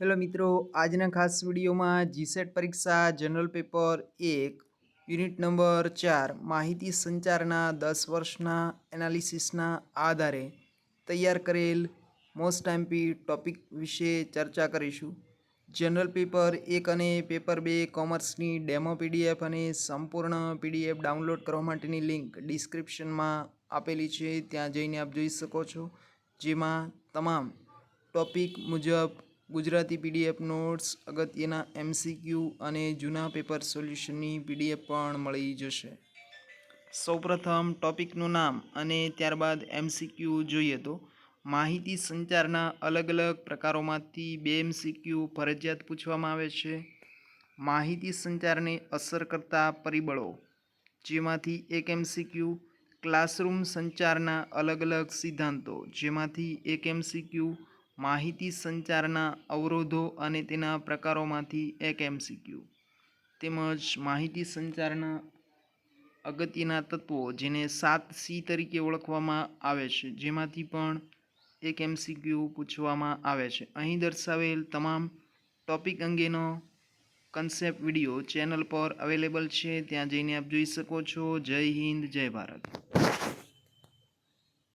Hello મિત્રો, આજના ખાસ વિડીયોમાં જીસેટ પરીક્ષા જનરલ પેપર એક યુનિટ નંબર ચાર, માહિતી સંચારના દસ વર્ષના એનાલિસિસના આધારે તૈયાર કરેલ મોસ્ટ એમપી ટોપિક વિશે ચર્ચા કરીશું. જનરલ પેપર એક અને પેપર બે કોમર્સની ડેમો પીડીએફ અને સંપૂર્ણ પીડીએફ ડાઉનલોડ કરવા માટેની લિંક ડિસ્ક્રિપ્શનમાં આપેલી છે. ત્યાં જઈને આપ જોઈ શકો છો. જેમાં તમામ ટોપિક મુજબ ગુજરાતી પીડીએફ નોટ્સ, અગત્યના એમસીક્યુ અને જૂના પેપર સોલ્યુશનની પીડીએફ પણ મળી જશે. સૌપ્રથમ ટોપિકનું નામ અને ત્યારબાદ એમસીક્યુ જોઈએ તો, માહિતી સંચારના અલગ અલગ પ્રકારોમાંથી બે એમસીક્યુ ફરજિયાત પૂછવામાં આવે છે. માહિતી સંચારને અસર કરતા પરિબળો, જેમાંથી એક એમસીક્યુ ક્લાસરૂમ સંચારના અલગ અલગ સિદ્ધાંતો, જેમાંથી એક એમસીક્યુ માહિતી સંચારના અવરોધો અને તેના પ્રકારોમાંથી એક એમસીક્યુ. તેમજ માહિતી સંચારના અગત્યના તત્વો જેને સાત સી તરીકે ઓળખવામાં આવે છે, જેમાંથી પણ એક એમસીક્યુ પૂછવામાં આવે છે. અહીં દર્શાવેલ તમામ ટોપિક અંગેનો કન્સેપ્ટ વીડિયો ચેનલ પર અવેલેબલ છે. ત્યાં જઈને આપ જોઈ શકો છો. જય હિન્દ, જય ભારત.